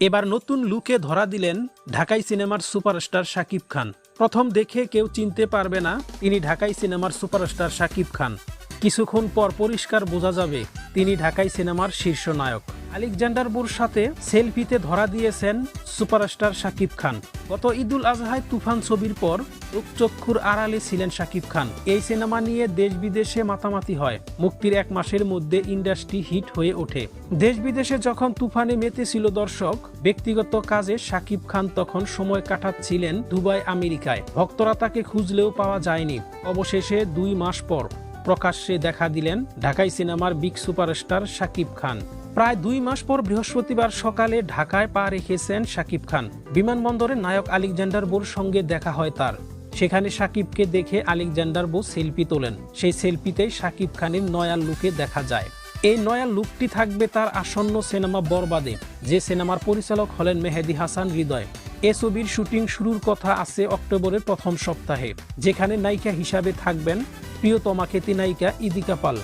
এবার নতুন লুকে ধরা দিলেন ঢাকাই সিনেমার সুপারস্টার শাকিব খান। প্রথম দেখে কেউ চিনতে পারবে না তিনি ঢাকাই সিনেমার সুপারস্টার শাকিব খান। কিছুক্ষণ পর পরিষ্কার বোঝা যাবে তিনি ঢাকাই সিনেমার শীর্ষ নায়ক। আলেকজান্ডার বুর সাথে সেলফিতে ধরা দিয়েছেন সুপারস্টার শাকিব খান। গত ঈদুল আজহায় তুফান ছবির পর রূপচক্ষুর আড়ালে ছিলেন শাকিব খান। এই সিনেমা নিয়ে দেশ বিদেশে মাতামাতি হয়। মুক্তির এক মাসের মধ্যে ইন্ডাস্ট্রি হিট হয়ে ওঠে। দেশ বিদেশে যখন তুফানে মেতেছিল দর্শক, ব্যক্তিগত কাজে শাকিব খান তখন সময় কাটাচ্ছিলেন দুবাই, আমেরিকায়। ভক্তরা তাকে খুঁজলেও পাওয়া যায়নি। অবশেষে দুই মাস পর প্রকাশ্যে দেখা দিলেন ঢাকাই সিনেমার বিগ সুপারস্টার শাকিব খান। প্রায় দুই মাস পর বৃহস্পতিবার সকালে ঢাকায় পা রেখেছেন শাকিব খান। বিমানবন্দরে নায়ক আলেকজান্ডার বোর সঙ্গে দেখা হয় তার। সেখানে শাকিবকে দেখে আলেকজান্ডার বো সেলফি তোলেন। সেই সেলফিতেই শাকিব খানের নয়া লুকে দেখা যায়। এই নয়া লুকটি থাকবে তার আসন্ন সিনেমা বরবাদে, যে সিনেমার পরিচালক হলেন মেহেদি হাসান হৃদয়। এ ছবির শুটিং শুরুর কথা আছে অক্টোবরের প্রথম সপ্তাহে, যেখানে নায়িকা হিসাবে থাকবেন প্রিয়তমা খেতি নায়িকা ইদিকা পাল।